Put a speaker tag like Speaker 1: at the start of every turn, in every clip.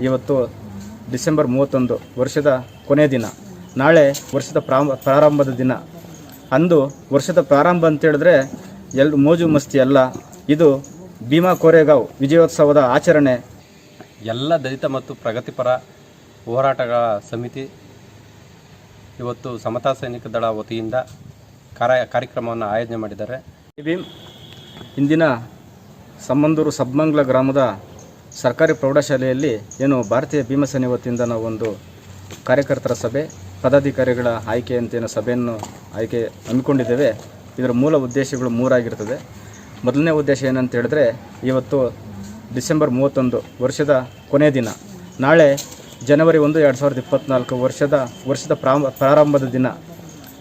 Speaker 1: ಇವತ್ತು ಡಿಸೆಂಬರ್ ಮೂವತ್ತೊಂದು ವರ್ಷದ ಕೊನೆಯ ದಿನ. ನಾಳೆ ವರ್ಷದ ಪ್ರಾರಂಭ ಪ್ರಾರಂಭದ ದಿನ. ಅಂದು ವರ್ಷದ ಪ್ರಾರಂಭ ಅಂತ ಹೇಳಿದ್ರೆ ಎಲ್ ಮೋಜು ಮಸ್ತಿ ಅಲ್ಲ. ಇದು ಭೀಮಾ ಕೋರೆಗಾವ್ ವಿಜಯೋತ್ಸವದ ಆಚರಣೆ.
Speaker 2: ಎಲ್ಲ ದಲಿತ ಮತ್ತು ಪ್ರಗತಿಪರ ಹೋರಾಟಗಳ ಸಮಿತಿ ಇವತ್ತು ಸಮತಾ ಸೈನಿಕ ದಳ ವತಿಯಿಂದ ಕಾರ್ಯ ಕಾರ್ಯಕ್ರಮವನ್ನು ಆಯೋಜನೆ ಮಾಡಿದ್ದಾರೆ.
Speaker 1: ಭೀಮ್ ಇಂದಿನ ಸಂಬಂದೂರು ಸಬ್ಮಂಗ್ಲ ಗ್ರಾಮದ ಸರ್ಕಾರಿ ಪ್ರೌಢಶಾಲೆಯಲ್ಲಿ ಏನು ಭಾರತೀಯ ಭೀಮಸೇನೆ ವತಿಯಿಂದ ನಾವೊಂದು ಕಾರ್ಯಕರ್ತರ ಸಭೆ, ಪದಾಧಿಕಾರಿಗಳ ಆಯ್ಕೆ ಅಂತ ಏನು ಸಭೆಯನ್ನು ಆಯ್ಕೆ ಹಮ್ಮಿಕೊಂಡಿದ್ದೇವೆ. ಇದರ ಮೂಲ ಉದ್ದೇಶಗಳು ಮೂರಾಗಿರ್ತದೆ. ಮೊದಲನೇ ಉದ್ದೇಶ ಏನಂತ ಹೇಳಿದ್ರೆ, ಇವತ್ತು ಡಿಸೆಂಬರ್ ಮೂವತ್ತೊಂದು ವರ್ಷದ ಕೊನೆಯ ದಿನ. ನಾಳೆ ಜನವರಿ ಒಂದು, ಎರಡು ಸಾವಿರದ ಇಪ್ಪತ್ತ್ನಾಲ್ಕು ವರ್ಷದ ವರ್ಷದ ಪ್ರಾರಂಭ, ಪ್ರಾರಂಭದ ದಿನ.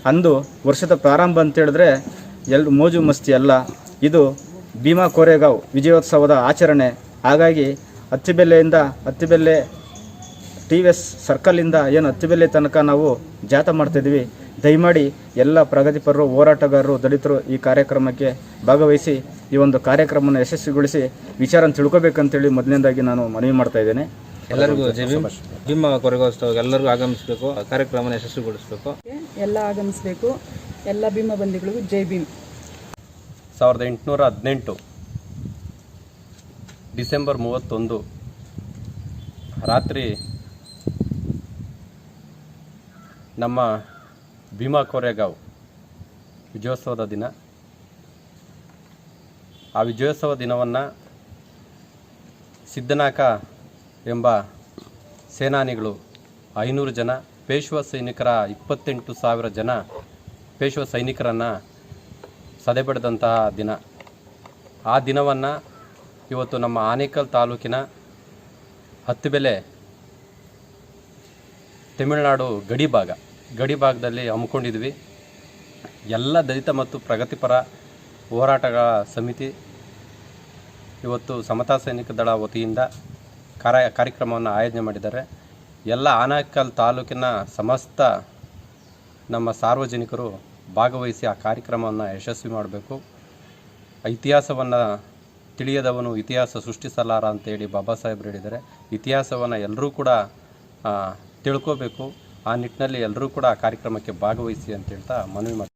Speaker 1: ಅಂದು ವರ್ಷದ ಪ್ರಾರಂಭ ಅಂತೇಳಿದ್ರೆ ಎಲ್ ಮೋಜು ಮಸ್ತಿ ಅಲ್ಲ. ಇದು ಭೀಮಾ ಕೋರೆಗಾಂವ್ ವಿಜಯೋತ್ಸವದ ಆಚರಣೆ. ಹಾಗಾಗಿ ಅತ್ತಿಬೆಲ್ಲೆಯಿಂದ ಅತ್ತಿಬೆಲ್ಲೆ ಟಿ ವಿ ಎಸ್ ಸರ್ಕಲಿಂದ ಏನು ಅತ್ತಿಬೆಲ್ಲೆ ತನಕ ನಾವು ಜಾತ ಮಾಡ್ತಿದ್ವಿ. ದಯಮಾಡಿ ಎಲ್ಲ ಪ್ರಗತಿಪರರು ಹೋರಾಟಗಾರರು ದಲಿತರು ಈ ಕಾರ್ಯಕ್ರಮಕ್ಕೆ ಭಾಗವಹಿಸಿ ಈ ಒಂದು ಕಾರ್ಯಕ್ರಮವನ್ನು ಯಶಸ್ವಿಗೊಳಿಸಿ ವಿಚಾರ ತಿಳ್ಕೋಬೇಕಂತೇಳಿ ಮೊದಲನೇದಾಗಿ ನಾನು ಮನವಿ ಮಾಡ್ತಾ ಇದ್ದೇನೆ.
Speaker 3: ಎಲ್ಲರಿಗೂ ಜೈ ಭೀಮ್. ಭೀಮ ಕೊರಗೋತ್ಸವ ಎಲ್ಲರಿಗೂ ಆಗಮಿಸಬೇಕು. ಕಾರ್ಯಕ್ರಮನ ಯಶಸ್ವಿಗೊಳಿಸಬೇಕು.
Speaker 4: ಎಲ್ಲ ಆಗಮಿಸಬೇಕು. ಎಲ್ಲ ಭೀಮ ಬಂದಿಗಳಿಗೂ ಜೈ ಭೀಮ್.
Speaker 2: ಸಾವಿರದ ಎಂಟುನೂರ ಹದಿನೆಂಟು ಡಿಸೆಂಬರ್ ಮೂವತ್ತೊಂದು ರಾತ್ರಿ ನಮ್ಮ ಭೀಮಾ ಕೋರೆಗಾವ್ ವಿಜಯೋತ್ಸವದ ದಿನ. ಆ ವಿಜಯೋತ್ಸವ ದಿನವನ್ನು ಸಿದ್ದನಾಕ ಎಂಬ ಸೇನಾನಿಗಳು ಐನೂರು ಜನ, ಪೇಶ್ವ ಸೈನಿಕರ ಇಪ್ಪತ್ತೆಂಟು ಸಾವಿರ ಜನ, ಪೇಶ್ವ ಸೈನಿಕರನ್ನು ಸದೆಬಡಿದಂತಹ ದಿನ. ಆ ದಿನವನ್ನು ಇವತ್ತು ನಮ್ಮ ಆನೇಕಲ್ ತಾಲೂಕಿನ ಹತ್ತಿಬೆಲೆ ತಮಿಳುನಾಡು ಗಡಿ ಭಾಗ ಗಡಿ ಭಾಗದಲ್ಲಿ ಹಮ್ಮಿಕೊಂಡಿದ್ವಿ. ಎಲ್ಲ ದಲಿತ ಮತ್ತು ಪ್ರಗತಿಪರ ಹೋರಾಟಗಳ ಸಮಿತಿ ಇವತ್ತು ಸಮತಾ ಸೈನಿಕ ದಳ ವತಿಯಿಂದ ಕಾರ್ಯ ಕಾರ್ಯಕ್ರಮವನ್ನು ಆಯೋಜನೆ ಮಾಡಿದ್ದಾರೆ. ಎಲ್ಲ ಆನೇಕಲ್ ತಾಲೂಕಿನ ಸಮಸ್ತ ನಮ್ಮ ಸಾರ್ವಜನಿಕರು ಭಾಗವಹಿಸಿ ಆ ಕಾರ್ಯಕ್ರಮವನ್ನು ಯಶಸ್ವಿ ಮಾಡಬೇಕು. ಇತಿಹಾಸವನ್ನು ತಿಳಿಯದವನು ಇತಿಹಾಸ ಸೃಷ್ಟಿಸಲಾರ ಅಂತೇಳಿ ಬಾಬಾ ಸಾಹೇಬ್ರು ಹೇಳಿದ್ದಾರೆ. ಇತಿಹಾಸವನ್ನು ಎಲ್ಲರೂ ಕೂಡ ತಿಳ್ಕೋಬೇಕು. ಆ ನಿಟ್ಟಿನಲ್ಲಿ ಎಲ್ಲರೂ ಕೂಡ ಆ ಕಾರ್ಯಕ್ರಮಕ್ಕೆ ಭಾಗವಹಿಸಿ ಅಂತ ಹೇಳ್ತಾ ಮನವಿ